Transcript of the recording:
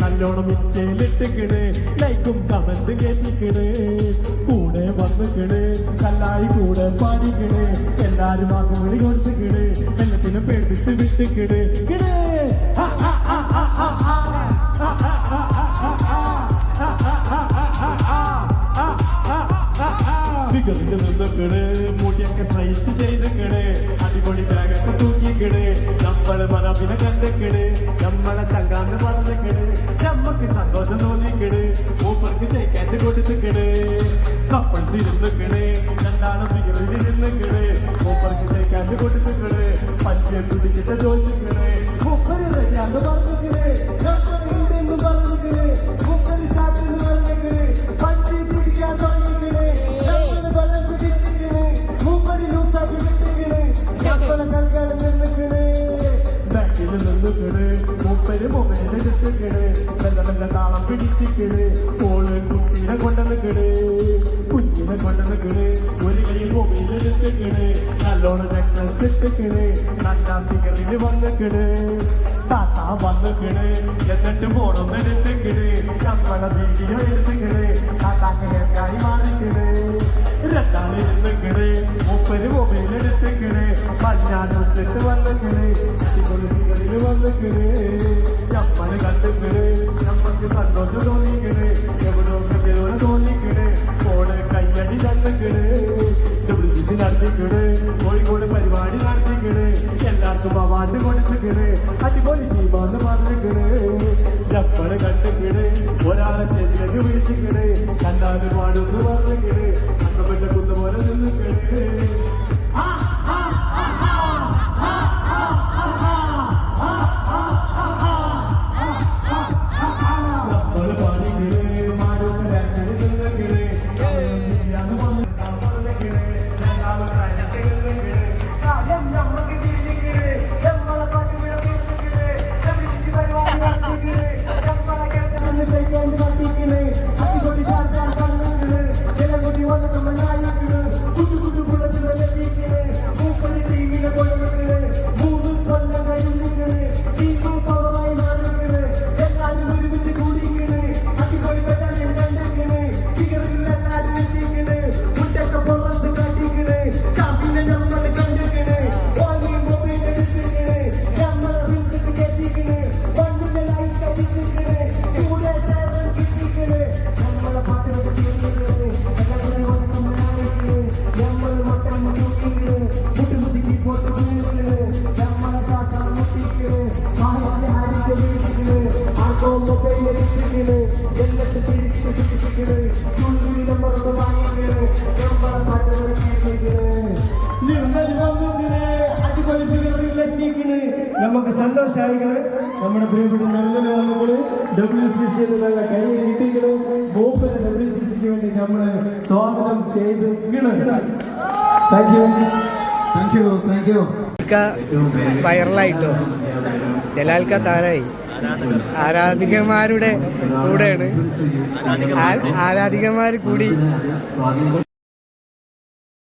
നല്ലോണം ഇൻസ്റ്റയിൽ ലൈക്കും കമന്റ് കേട്ടിക്കിട് കൂടെ വന്നുകിട് കല്ലായി കൂടെ പാടിക്കിട് എല്ലാരും ആ കൂടി കൊടുത്തുകിട് എല്ലാത്തിനും പേടിച്ച് വിട്ടുകിട് കിട് ഫിഗറിൽ നിന്നൊക്കെണ് മുടിയൊക്കെ സ്ട്രൈറ്റ് ചെയ്തൊക്കെണ് അടിപൊളി ബാഗൊക്കെ തൂക്കിക്കണ് നമ്മൾ മനോഭിനെ കണ്ടക്കണ് നമ്മളെ ചങ്കാന്ന് പറഞ്ഞക്കണ് നമ്മക്ക് സന്തോഷം തോന്നിക്കണ് മൂപ്പർക്ക് ഷെയ്ക്കാറ്റ് കൊടുത്തിക്കണ് കപ്പിൾസ് ഇരുന്നിക്കണ് രണ്ടാളും ഫിഗറിൽ ഇരുന്നിക്കണ് മൂപ്പർക്ക് ഷെയ്ക്കാറ്റ് കൊടുത്തിക്കണ് പഞ്ചം പിടിച്ചിട്ട് ചോദിച്ചിക്കണ് മൂപ്പര് മൊബൈൽ എടുത്തിക്കണ് മെല്ലെ മെല്ലെ താളം പിടിച്ചിക്കണ് ഓൾ കുട്ടീനെ കൊണ്ടുവന്നിക്കണ് കുഞ്ഞിനെ കൊണ്ടുവന്നിക്കണ് ഒരു കയ്യിൽ മൊബൈൽ എടുത്തിക്കണ് നല്ലോണം നെക്ലസ് ഇട്ടിക്കണ് നല്ല ഫിഗറിൽ വന്നിക്കണ് താത്ത വന്നിക്കണ് എന്നിട്ട് ഫോണൊന്ന് എടുത്തിക്കണ് നമ്മളെ വീഡിയോ എടുത്തിക്കണ് താത്താക്ക് ഹെയർക്കായി മാറിക്കണ് രണ്ടാൾ മുപ്പര് മൊബൈൽ എടുത്തിക്കണ് മഞ്ഞ ഡ്രസ് ഇട്ട് നമ്മക്ക് സന്തോഷം തോന്നിക്കണ് എവിടെ തോന്നിക്കണ് ഫോണ് കയ്യടി തന്നിക്കണ് ഡബ്ല്യു സി സി നടത്തിക്കണ് കോഴിക്കോട് പരിപാടി നടത്തിക്കണ് എല്ലാവർക്കും അവാർഡ് കൊടുത്തിക്കണ് അടിപൊളി ടീമാന്ന് പറഞ്ഞിക്കണ് നമ്മൾ കണ്ടിക്കണ് ഒരാളെ ചെടിയിലേക്ക് വിളിച്ചിക്കണ് കണ്ടാലും പാടുന്ന് പറഞ്ഞിക്കണ് അന്നപ്പെട്ട കുന്നുപോലെ നിന്നിക്കണ് നമുക്ക് സന്തോഷമായിക്കണ് നമ്മുടെ പ്രിയപ്പെട്ട നല്ലത് വന്നപ്പോൾ ഡബ്ല്യു സി സി നല്ല കൈ കിട്ടിക്കണ് മൂപ്പര് ഡബ്ല്യു സി സിക്ക് വേണ്ടി നമ്മൾ സ്വാഗതം ചെയ്ത് thank you thank you thank you വൈറലായിട്ടോ ജലാൽക്ക താരായി. ആരാധികന്മാരുടെ കൂടെയാണ്. ആരാധികന്മാർ കൂടി.